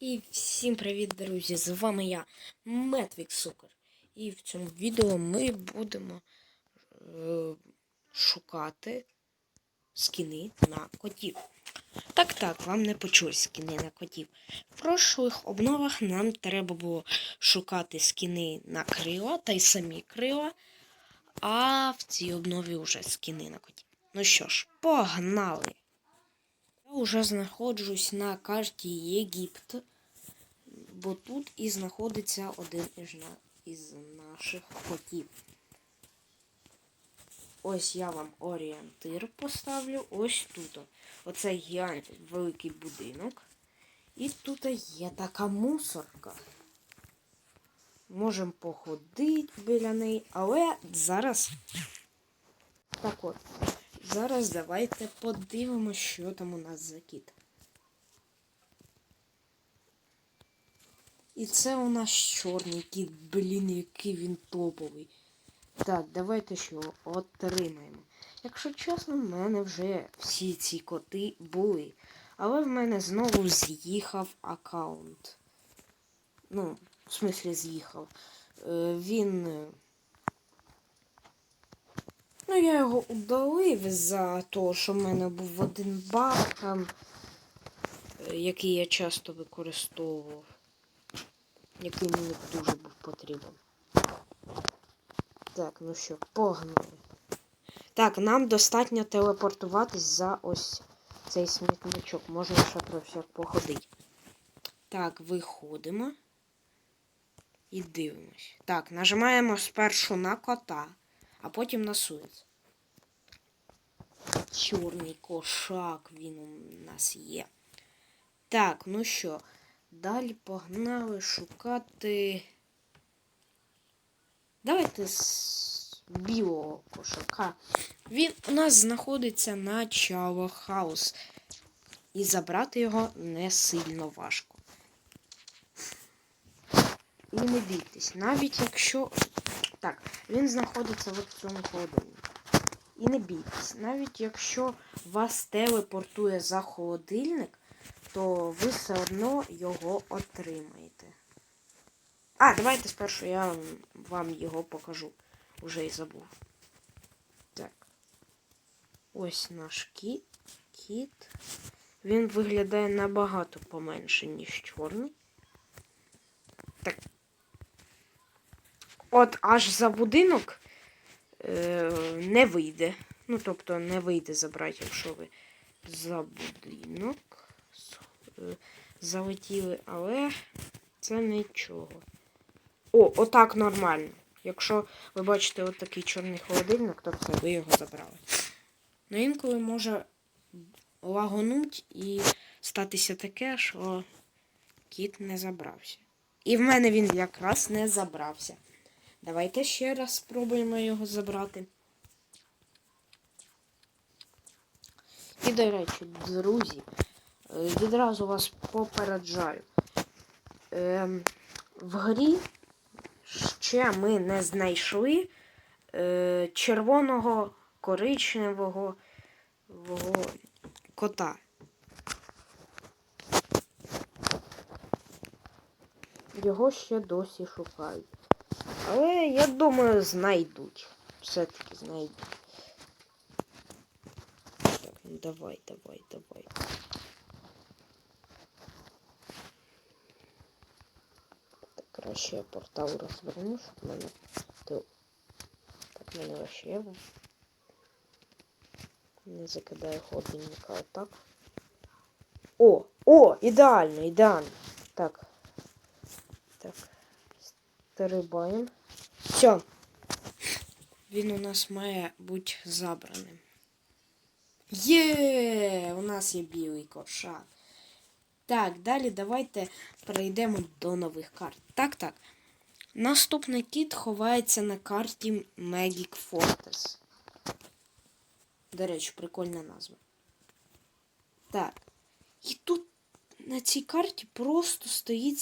І всім привіт, друзі! З вами я, Метвік Сукер. І в цьому відео ми будемо е, шукати скіни на котів. Так, так, вам не почулось скіни на котів. В прошлих обновах нам треба було шукати скіни на крила та й самі крила. А в цій обнові вже скіни на котів. Ну що ж, погнали! Вже знаходжусь на карті Єгипт, бо тут і знаходиться один із, наших котів. Ось я вам орієнтир поставлю. Ось тут. Оце гігантський великий будинок. І тут є така мусорка. Можемо походити біля неї, але зараз. Так от. Зараз давайте подивимося, що там у нас за кіт. І це у нас чорний кіт, блін, який він топовий. Так, давайте що отримаємо. Якщо чесно, в мене вже всі ці коти були. Але в мене знову з'їхав аккаунт. Ну, в смислі з'їхав. Е, він. Ну, я його удалив за те, що в мене був один баг, е, який я часто використовував. Який мені дуже був потрібен. Так, ну що, погнали. Так, нам достатньо телепортуватись за ось цей смітничок. Можна ще про всяк походити. Так, виходимо. І дивимось. Так, нажимаємо спершу на кота а потім на суєць. Чорний кошак він у нас є. Так, ну що, далі погнали шукати. Давайте з білого кошака. Він у нас знаходиться на Чаво Хаус. І забрати його не сильно важко. І не бійтесь, навіть якщо так, він знаходиться в цьому холодильнику. І не бійтесь, навіть якщо вас телепортує за холодильник, то ви все одно його отримаєте. А, давайте спершу я вам його покажу. Уже і забув. Так. Ось наш кіт. кіт. Він виглядає набагато поменше, ніж чорний. Так, От аж за будинок е, не вийде. Ну, тобто не вийде забрати, якщо ви за будинок е, залетіли, але це нічого. О, отак нормально. Якщо ви бачите от чорний холодильник, то все, ви його забрали. Ну інколи може лагонуть і статися таке, що кіт не забрався. І в мене він якраз не забрався. Давайте ще раз спробуємо його забрати. І, до речі, друзі, е, відразу вас попереджаю. Ем, в грі ще ми не знайшли е, червоного коричневого кота. Його ще досі шукають. Але я думаю, знайдуть. Все-таки знайдуть. Так, ну давай, давай, давай. Так, краще я портал розверну, щоб мене... Так, мене вообще не закидає холодильника отак. О! О! Ідеально, ідеально. Так. Так. Стрибаємо. Все. Він у нас має бути забраним. Є! У нас є білий кошак. Так, далі давайте перейдемо до нових карт. Так, так. Наступний кіт ховається на карті Magic Fortress. До речі, прикольна назва. Так. І тут на цій карті просто стоїть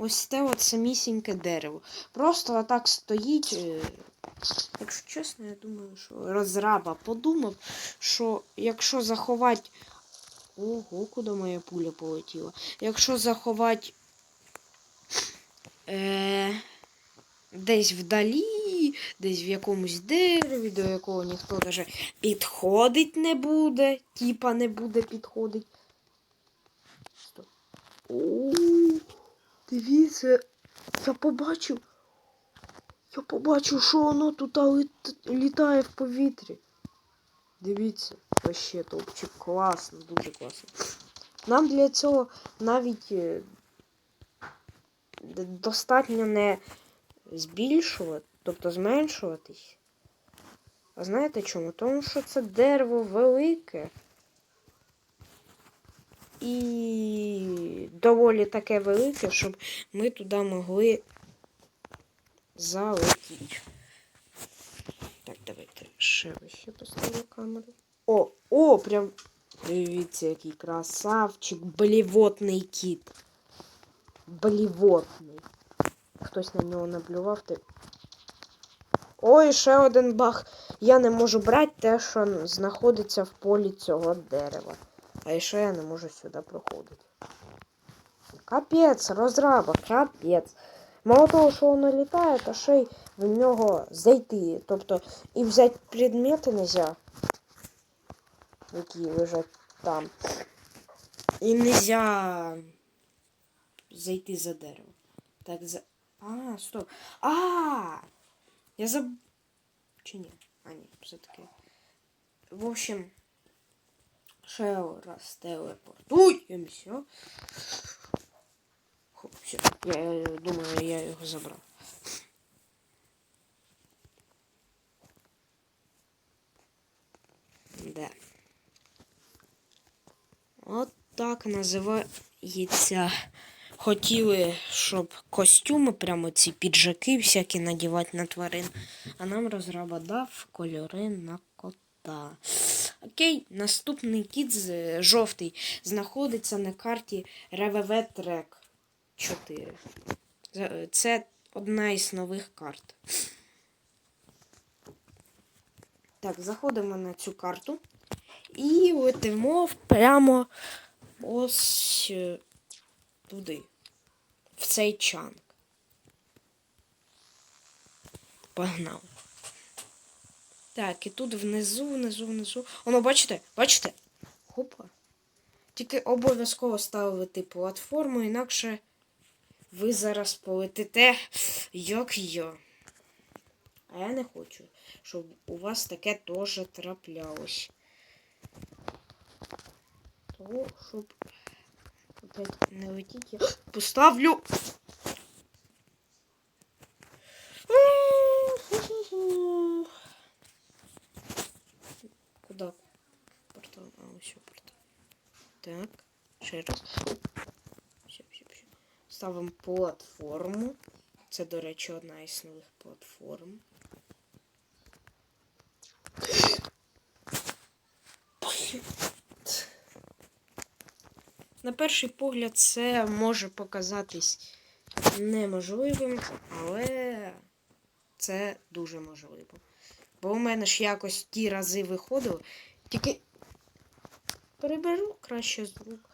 ось те от самісіньке дерево. Просто отак стоїть. е, Якщо чесно, я думаю, що розраба подумав, що якщо заховати Ого, куди моя пуля полетіла. Якщо заховати е, десь вдалі, десь в якомусь дереві, до якого ніхто даже підходить не буде, типа не буде підходить. Стоп. Дивіться, я побачив. Я побачив, що воно тут літає в повітрі. Дивіться, вообще топчик, класно, дуже класно. Нам для цього навіть е, достатньо не збільшувати, тобто зменшуватись. А знаєте чому? Тому що це дерево велике. І доволі таке велике, щоб ми туди могли залетіти. Так, давайте ще вище поставлю камеру. О, о, прям. Дивіться, який красавчик, блівотний кіт. Блівотний. Хтось на нього наблював. Ти... Ой, ще один баг. Я не можу брати те, що знаходиться в полі цього дерева. А ще я не можу сюди проходити. Капець, розраба, капець. Мало того, що воно літає, то ще й в нього зайти. Тобто і взяти предмети нельзя, які лежать там. І нельзя зайти за дерево. Так, за. А, стоп. А! Я заб... Чи ні? А, ні, все-таки. В общем, ще раз телепортуємося. Хоп, все. Я думаю, я його забрав. Да. От так називається. Хотіли, щоб костюми, прямо ці піджаки всякі надівати на тварин. А нам розраба дав кольори на кота. Окей, наступний кіт з жовтий знаходиться на карті РВВ Трек 4. Це- Це одна із нових карт. Так, заходимо на цю карту і летимо прямо ось е, туди, в цей чанк. Погнали. Так, і тут внизу, внизу, внизу. Воно, бачите? Бачите? Хопа. Тільки обов'язково ставити платформу, інакше ви зараз полетите, як я. А я не хочу, щоб у вас таке теж траплялось. Того, щоб опять не летіть, я поставлю. Куда? Портал. А, ось портал. Так, ще раз. Ставимо платформу. Це, до речі, одна із нових платформ. На перший погляд це може показатись неможливим, але це дуже можливо. Бо у мене ж якось ті рази виходило. Тільки переберу краще з рук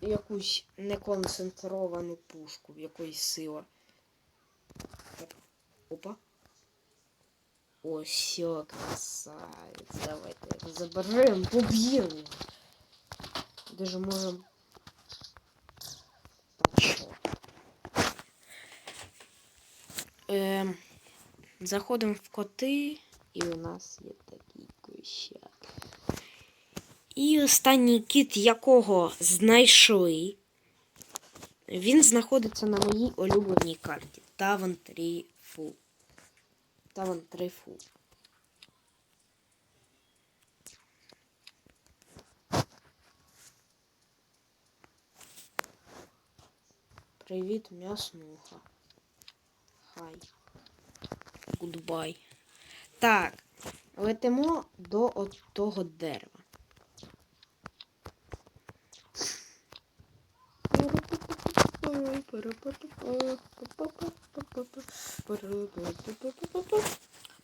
якусь неконцентровану пушку, в якоїсь сила. Так. Опа. Ось, красавець. Давайте заберемо, поб'ємо. Даже що? Ем, заходимо в коти, і у нас є такий кущак. І останній кіт, якого знайшли, він знаходиться на моїй улюбленій карті. Таван 3 Фу. Таван 3 Фу. Привіт, м'яснуха. Хай. Гудбай. Так, летимо до от того дерева.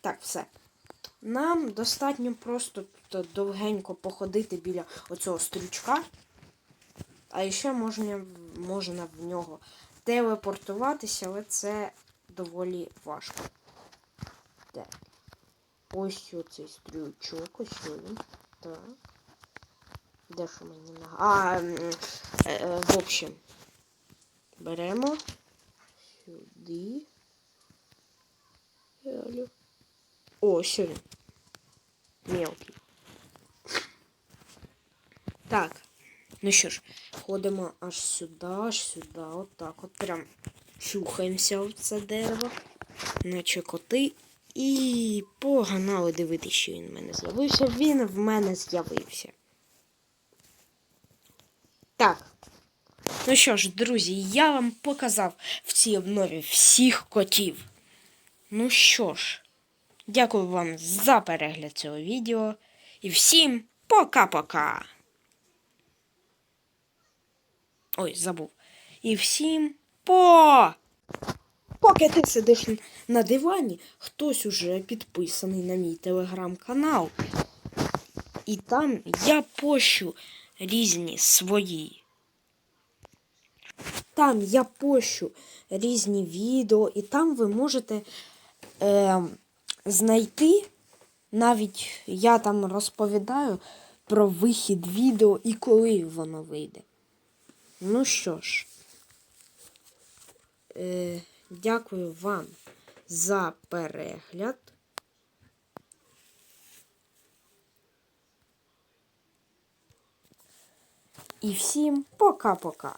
Так, все. Нам достатньо просто тут довгенько походити біля оцього стрючка. А ще можна, можна в нього телепортуватися, але це доволі важко. Так. Ось оцей стрючок, ось він. Так. Де ж у мені нога? А, в общем. Беремо сюди. О, ось він. Мелкий. Так. Ну що ж, ходимо аж сюди, аж сюди, отак от прям чухаємося в це дерево, наче коти. І погнали дивитися, що він в мене з'явився. Він в мене з'явився. Так. Ну що ж, друзі, я вам показав в цій обнові всіх котів. Ну що ж, дякую вам за перегляд цього відео. І всім пока-пока! Ой, забув. І всім по. Поки ти сидиш на дивані, хтось уже підписаний на мій телеграм-канал. І там я пощу різні свої. Там я пощу різні відео, і там ви можете е, знайти, навіть я там розповідаю про вихід відео і коли воно вийде. Ну що ж, е, дякую вам за перегляд. І всім пока-пока.